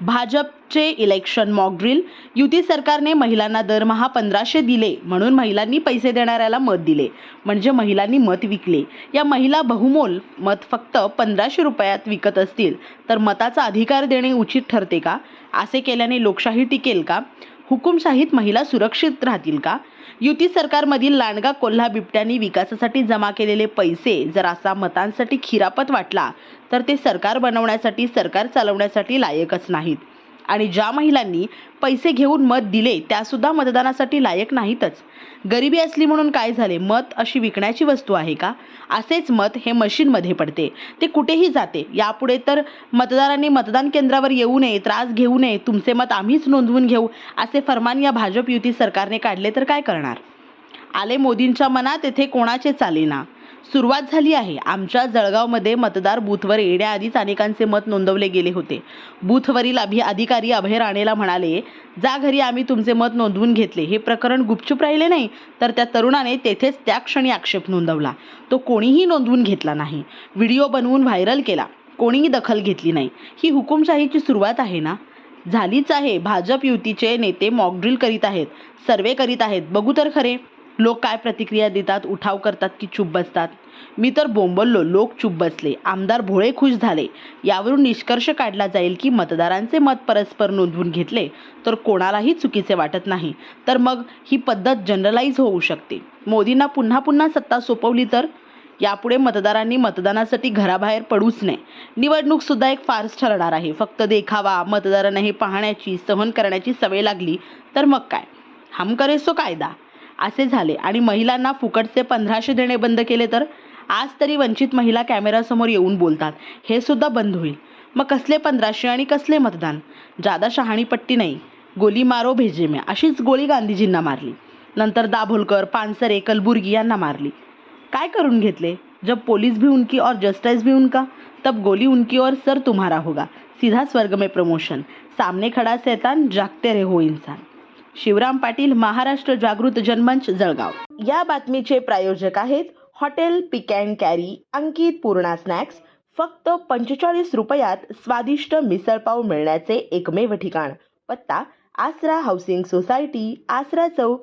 भाजपचे election mock drill युती सरकारने महिलांना दरमहा पंधराशे दिले म्हणून महिलांनी पैसे देणाऱ्याला मत दिले. म्हणजे महिलांनी मत विकले. या महिला बहुमोल मत फक्त पंधराशे रुपयात विकत असतील. तर मताचा अधिकार देणे उचित ठरते का? असे केल्याने लोकशाही टिकेल का? हुकुमशाहीत महिला सुरक्षित राहतील का? युती सरकारमधील लांडगा कोल्हा बिबट्यांनी विकासासाठी जमा केलेले पैसे जर असा मतांसाठी खिरापत वाटला तर ते सरकार बनवण्यासाठी सरकार चालवण्यासाठी लायकच नाहीत. आणि ज्या महिलांनी पैसे घेऊन मत दिले त्यासुद्धा मतदानासाठी लायक नाहीतच. गरिबी असली म्हणून काय झाले? मत अशी विकण्याची वस्तू आहे का? असेच मत हे मशीनमध्ये पडते. ते कुठेही जाते. यापुढे तर मतदारांनी मतदान केंद्रावर येऊ नये त्रास घेऊ नये तुमचे मत आम्हीच नोंदवून घेऊ असे फरमान या भाजप युती सरकारने काढले तर काय करणार? आले मोदींच्या मनात येथे कोणाचे चालेना? सुरुवात झाली आहे. आमच्या जळगावमध्ये मतदार बूथवर येण्याआधीच अनेकांचे मत नोंदवले गेले होते. बूथवरील अभि अधिकारी अभय राणेला म्हणाले जा घरी आम्ही तुमचे मत नोंदवून घेतले. हे प्रकरण गुपचूप राहिले नाही तर त्या तरुणाने तेथेच त्या क्षणी आक्षेप नोंदवला. तो कोणीही नोंदवून घेतला नाही. व्हिडिओ बनवून व्हायरल केला. कोणीही दखल घेतली नाही. ही हुकुमशाहीची सुरुवात आहे ना? झालीच आहे. भाजप युतीचे नेते मॉकड्रिल करीत आहेत. सर्वे करीत आहेत. बघू तर खरे. लोक काय प्रतिक्रिया देतात उठाव करतात की चूप बसतात? मी तर बोंबललो लोक चूप बसले. आमदार भोळे खुश झाले. यावरून निष्कर्ष काढला जाईल की मतदारांचे मत परस्पर नोंदवून घेतले तर कोणालाही चुकीचे वाटत नाही. तर मग ही पद्धत जनरलाइज होऊ शकते. मोदींना पुन्हा पुन्हा सत्ता सोपवली तर? यापुढे मतदारांनी मतदानासाठी घराबाहेर पडूच नये. निवडणूक सुद्धा एक फार्स ठरणार आहे. फक्त देखावा मतदारांना हे पाहण्याची सहन करण्याची सवय लागली तर मग काय? हम करेसो कायदा. असे झाले. आणि महिलांना फुकटचे पंधराशे देणे बंद केले तर आज तरी वंचित महिला कॅमेरासमोर येऊन बोलतात. हे सुद्धा बंद होईल. मग कसले पंधराशे आणि कसले मतदान? जादा शहाणीपट्टी नाही. गोली मारो भेजे में अशीच गोळी गांधीजींना मारली. नंतर दाभोलकर पानसरे कलबुर्गी यांना मारली. काय करून घेतले? जब पोलीस भी उनकी और जस्टिस भी उनका तब गोली उनकी और सर तुम्हारा होगा. सीधा स्वर्ग में प्रमोशन सामने खड़ा सैतान जागते रहे हो इंसान. शिवराम पाटील महाराष्ट्र जागृत जनमंच जळगाव. या बातमीचे प्रायोजक आहेत hotel pick and carry Ankit Purna snacks. फक्त पंचेचाळीस रुपयात स्वादिष्ट मिसळपाव मिळण्याचे एकमेव ठिकाण. पत्ता आसरा हाऊसिंग सोसायटी आसरा चौक